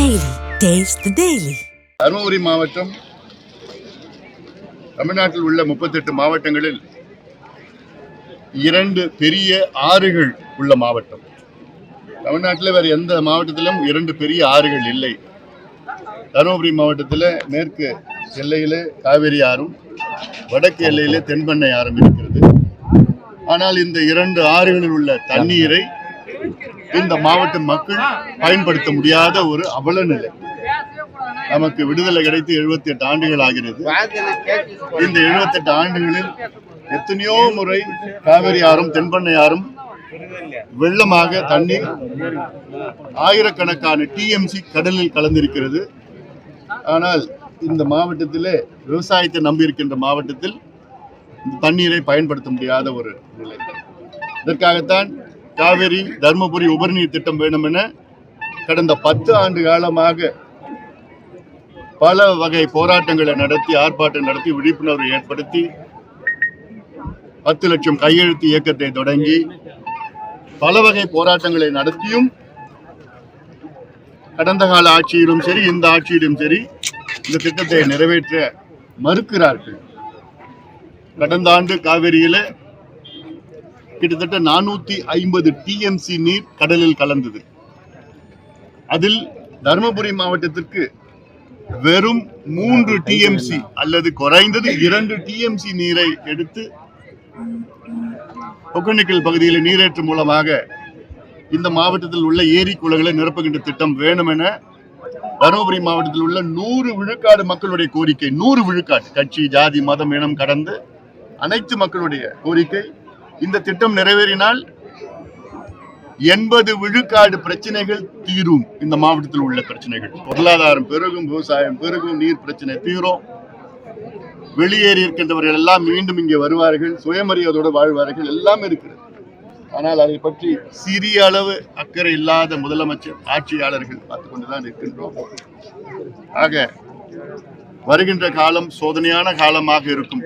Daily taste daily Dharmapuri மாவட்டம் தமிழ்நாட்டில் உள்ள முப்பத்தெட்டு மாவட்டங்களில் இரண்டு பெரிய ஆறுகள் உள்ள மாவட்டம். தமிழ்நாட்டில் வேறு எந்த மாவட்டத்திலும் இரண்டு பெரிய ஆறுகள் இல்லை. தருமபுரி மாவட்டத்தில் மேற்கு எல்லையிலே காவேரி ஆறும் வடக்கு எல்லையிலே தென்பெண்ணை ஆறும் இருக்கிறது. ஆனால் இந்த இரண்டு ஆறுகளில் உள்ள தண்ணீரை இந்த மாவட்ட மக்கள் பயன்படுத்த முடியாத ஒரு அவல நிலை நமக்கு விடுதலை கிடைத்து 78 எட்டு ஆண்டுகள் ஆகிறது. இந்த 78 ஆண்டுகளில் எத்தனையோ முறை காவிரி ஆறும் தென்பண்ணை ஆறும் வெள்ளமாக தண்ணீர் ஆயிரக்கணக்கான டிஎம்சி கடலில் கலந்திருக்கிறது. ஆனால் இந்த மாவட்டத்திலே விவசாயத்தை நம்பியிருக்கின்ற மாவட்டத்தில் இந்த தண்ணீரை பயன்படுத்த முடியாத ஒரு நிலை. இதற்காகத்தான் காவிரி தருமபுரி உபரிநீர் திட்டம் வேண்டும் என கடந்த பத்து ஆண்டு காலமாக பல வகை போராட்டங்களை நடத்தி ஆர்ப்பாட்டம் நடத்தி விழிப்புணர்வு ஏற்படுத்தி பத்து லட்சம் கையெழுத்து இயக்கத்தை தொடங்கி பல வகை போராட்டங்களை நடத்தியும் கடந்த கால ஆட்சியிலும் சரி இந்த ஆட்சியிலும் சரி இந்த திட்டத்தை நிறைவேற்ற மறுக்கிறார்கள். கடந்த ஆண்டு காவிரியில் கிட்டத்தட்ட நானூத்தி ஐம்பது டிஎம்சி நீர் கடலில் கலந்தது. அதில் தருமபுரி மாவட்டத்திற்கு வெறும் மூன்று டிஎம்சி அல்லது குறைந்தது இரண்டு டிஎம்சி நீரை எடுத்து ஒகேனக்கல் பகுதியில் நீரேற்று மூலமாக இந்த மாவட்டத்தில் உள்ள ஏரி குளங்களை நிரப்புகின்ற திட்டம் வேணும் என தருமபுரி மாவட்டத்தில் உள்ள நூறு விழுக்காடு மக்களுடைய கோரிக்கை நூறு விழுக்காடு கட்சி ஜாதி மதம் இனம் கடந்து அனைத்து மக்களுடைய கோரிக்கை இந்த திட்டம் நிறைவேறினால் எண்பது விழுக்காடு பிரச்சனைகள் தீரும். இந்த மாவட்டத்தில் உள்ள பிரச்சனைகள். பொருளாதாரம் பெருகும் விவசாயம் பெருகும் நீர் பிரச்சனை தீரும். வெளியேறி இருக்கின்றவர்கள் எல்லாம் மீண்டும் இங்கே வருவார்கள். சுயமரியாதையோடு வாழ்வார்கள். எல்லாம் இருக்கிறது. ஆனால் அதை பற்றி சிறிய அளவு அக்கறை இல்லாத முதலமைச்சர் ஆட்சியாளர்கள் பார்த்துக் கொண்டுதான் இருக்கின்றோம். ஆக வருகின்ற காலம் சோதனையான காலமாக இருக்கும்.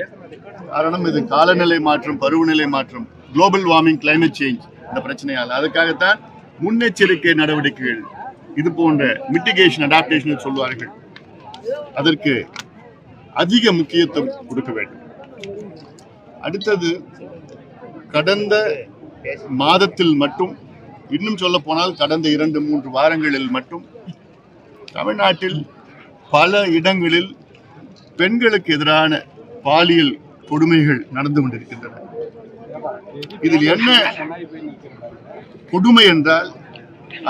காரணம் இது காலநிலை மாற்றம் பருவநிலை மாற்றம் குளோபல் வார்மிங் கிளைமேட் சேஞ்ச் இந்த பிரச்சனையால். அதுக்காகத்தான் முன்னெச்சரிக்கை நடவடிக்கைகள் இது போன்ற மிட்டிகேஷன் அடாப்டேஷன் சொல்வார்கள் அதற்கு அதிக முக்கியத்துவம் கொடுக்க வேண்டும். அடுத்தது கடந்த மாதத்தில் மட்டும் இன்னும் சொல்ல போனால் கடந்த இரண்டு மூன்று வாரங்களில் மட்டும் தமிழ்நாட்டில் பல இடங்களில் பெண்களுக்கு எதிரான பாலியல் கொடுமைகள் நடந்து கொண்டிருக்கின்றன. இதில் என்ன கொடுமை என்றால்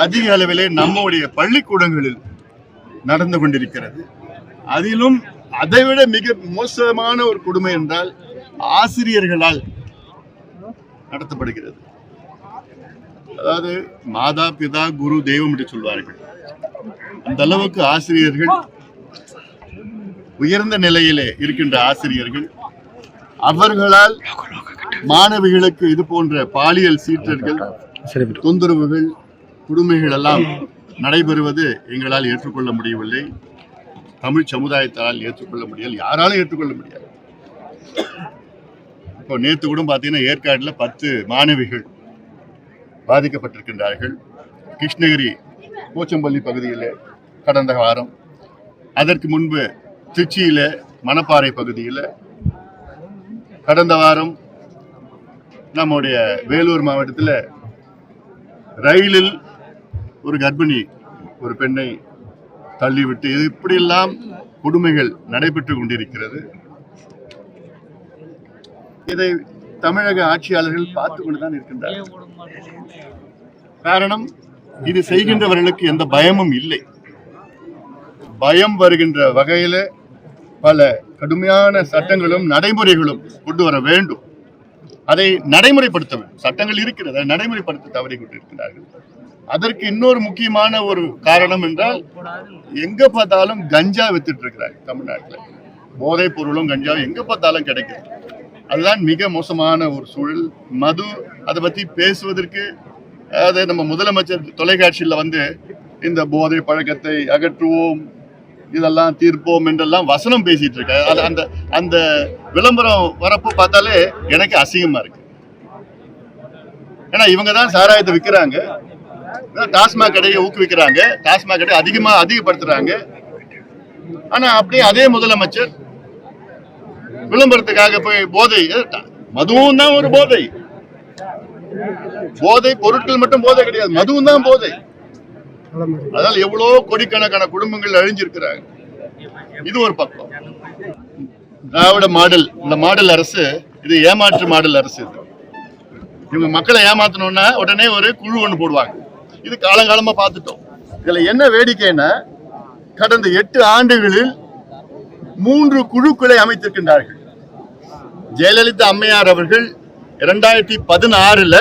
அதிக அளவிலே நம்முடைய பள்ளிக்கூடங்களில் நடந்து கொண்டிருக்கிறது. அதிலும் அதைவிட மிக மோசமான ஒரு கொடுமை என்றால் ஆசிரியர்களால் நடத்தப்படுகிறது. அதாவது மாதா பிதா குரு தெய்வம் என்று சொல்வார்கள். அந்த அளவுக்கு ஆசிரியர்கள் உயர்ந்த நிலையிலே இருக்கின்ற ஆசிரியர்கள் அவர்களால் மாணவிகளுக்கு இது போன்ற பாலியல் சீற்றர்கள் தொந்தரவுகள் கொடுமைகள் எல்லாம் நடைபெறுவது எங்களால் ஏற்றுக்கொள்ள முடியவில்லை. தமிழ் சமுதாயத்தால் ஏற்றுக்கொள்ள முடியல யாராலும் ஏற்றுக்கொள்ள முடியாது. இப்போ நேற்று கூட பார்த்தீங்கன்னா ஏற்காட்டில் பத்து மாணவிகள் பாதிக்கப்பட்டிருக்கின்றார்கள். கிருஷ்ணகிரி போச்சம்பள்ளி பகுதியில் கடந்த வாரம். அதற்கு முன்பு திருச்சியில் மணப்பாறை பகுதியில் கடந்த வாரம் நம்முடைய வேலூர் மாவட்டத்தில் ரயிலில் ஒரு கர்ப்பிணி ஒரு பெண்ணை தள்ளிவிட்டு இது இப்படியெல்லாம் கொடுமைகள் நடைபெற்று கொண்டிருக்கிறது. இதை தமிழக ஆட்சியாளர்கள் பார்த்து கொண்டுதான் இருக்கின்றார்கள். காரணம் இது செய்கின்றவர்களுக்கு எந்த பயமும் இல்லை. பயம் வருகின்ற வகையில பல கடுமையான சட்டங்களும் நடைமுறைகளும் கொண்டு வர வேண்டும். அதை நடைமுறைப்படுத்த வேண்டும் சட்டங்கள் இருக்கிறது. அதை நடைமுறைப்படுத்த தவறி கொண்டிருக்கிறார்கள். அதற்கு இன்னொரு முக்கியமான ஒரு காரணம் என்றால் எங்க பார்த்தாலும் கஞ்சா வித்துட்டு இருக்கிறாங்க தமிழ்நாட்டில். போதைப் பொருளும் கஞ்சாவும் எங்க பார்த்தாலும் கிடைக்குது. அதுதான் மிக மோசமான ஒரு சூழல். மது அதை பத்தி பேசுவதற்கு அதை நம்ம முதலமைச்சர் தொலைக்காட்சியில் வந்து இந்த போதை பழக்கத்தை அகற்றுவோம் இதெல்லாம் தீர்ப்போம் என்றெல்லாம் வசனம் பேசிட்டு இருக்க. அது அந்த அந்த விளம்பரம் வரப்போ பார்த்தாலே எனக்கு அசிங்கமா இருக்கு. ஏன்னா இவங்க தான் சாராயத்தை விற்கிறாங்க டாஸ்மாக் கடையை ஊக்குவிக்கிறாங்க. டாஸ்மாக் கடையை அதிகமா அதிகப்படுத்துறாங்க. ஆனா அப்படியே அதே முதலமைச்சர் விளம்பரத்துக்காக போய் போதை மதுவும் தான் ஒரு போதை. போதை பொருட்கள் மட்டும் போதை கிடையாது. மதுவும் தான் போதை. அதனால எவ்வளவு கோடிக்கணக்கான குடும்பங்கள் அழிஞ்சிருக்கிறாங்க. இது ஒரு பக்கம். திராவிட மாடல் இந்த மாடல் அரசு இது ஏமாற்று மாடல் அரசு இது. இவங்க மக்களை ஏமாத்தணும்னா உடனே ஒரு குழு ஒன்று போடுவாங்க. இது காலங்காலமா பார்த்துட்டோம். இதுல என்ன வேடிக்கைன்னா கடந்த எட்டு ஆண்டுகளில் மூன்று குழுக்களை அமைத்திருக்கின்றார்கள். ஜெயலலிதா அம்மையார் அவர்கள் இரண்டாயிரத்தி பதினாறுல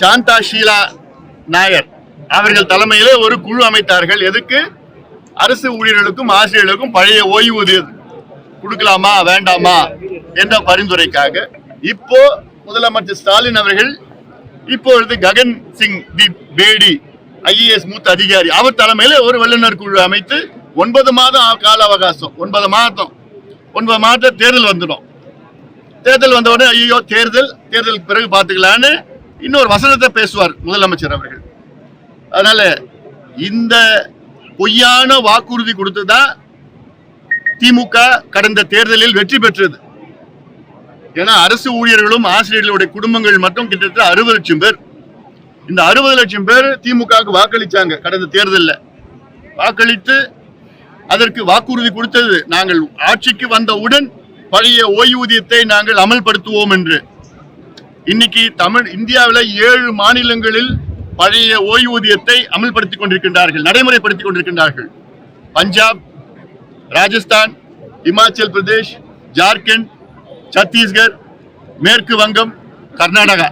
சாந்தா ஷீலா நாயர். அவர்கள் தலைமையிலே ஒரு குழு அமைத்தார்கள். எதுக்கு? அரசு ஊழியர்களுக்கும் ஆசிரியர்களுக்கும் பழைய ஓய்வூதிய கொடுக்கலாமா வேண்டாமா என்ற பரிந்துரைக்காக இப்போ முதலமைச்சர் ஸ்டாலின் அவர்கள் இப்பொழுது ககன் சிங் தி பேடி ஐஏஎஸ் மூத்த அதிகாரி அவர் தலைமையில ஒரு வல்லுநர் குழு அமைத்து ஒன்பது மாதம் கால அவகாசம் ஒன்பது மாதம் ஒன்பது மாதம் தேர்தல் வந்துடும். தேர்தல் வந்த உடனே ஐயோ தேர்தல் தேர்தலுக்கு பிறகு பார்த்துக்கலான்னு இன்னொரு வசனத்தை பேசுவார் முதலமைச்சர் அவர்கள். அதனால இந்த பொய்யான வாக்குறுதி கொடுத்துதான் திமுக கடந்த தேர்தலில் வெற்றி பெற்றது. ஏன்னா அரசு ஊழியர்களும் ஆசிரியர்களுடைய குடும்பங்கள் மட்டும் கிட்டத்தட்ட அறுபது லட்சம் பேர். இந்த அறுபது லட்சம் பேர் திமுகவுக்கு வாக்களிச்சாங்க கடந்த தேர்தலில். வாக்களித்து அதற்கு வாக்குறுதி கொடுத்தது நாங்கள் ஆட்சிக்கு வந்தவுடன் பழைய ஓய்வூதியத்தை நாங்கள் அமல்படுத்துவோம் என்று. இன்னைக்கு தமிழ் இந்தியாவில் ஏழு மாநிலங்களில் பழைய ஓய்வூதியத்தை அமல்படுத்திக் கொண்டிருக்கின்றார்கள் நடைமுறைப்படுத்திக் கொண்டிருக்கின்றார்கள். பஞ்சாப் ராஜஸ்தான் இமாச்சல் பிரதேஷ் ஜார்க்கண்ட் சத்தீஸ்கர் மேற்கு வங்கம் கர்நாடகா.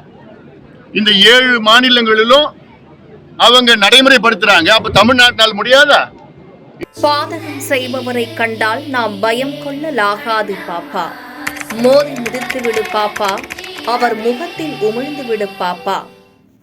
இந்த ஏழு மாநிலங்களிலும் அவங்க நடைமுறைப்படுத்துறாங்க. அப்ப தமிழ்நாட்டினால் முடியாதா? பாதகம் செய்பவரை கண்டால் நாம் பயம் கொள்ளலாகாது பாப்பா. மோதி முடித்து விடு பாப்பா. அவர் முகத்தில் உமிழ்ந்து விடு பாப்பா.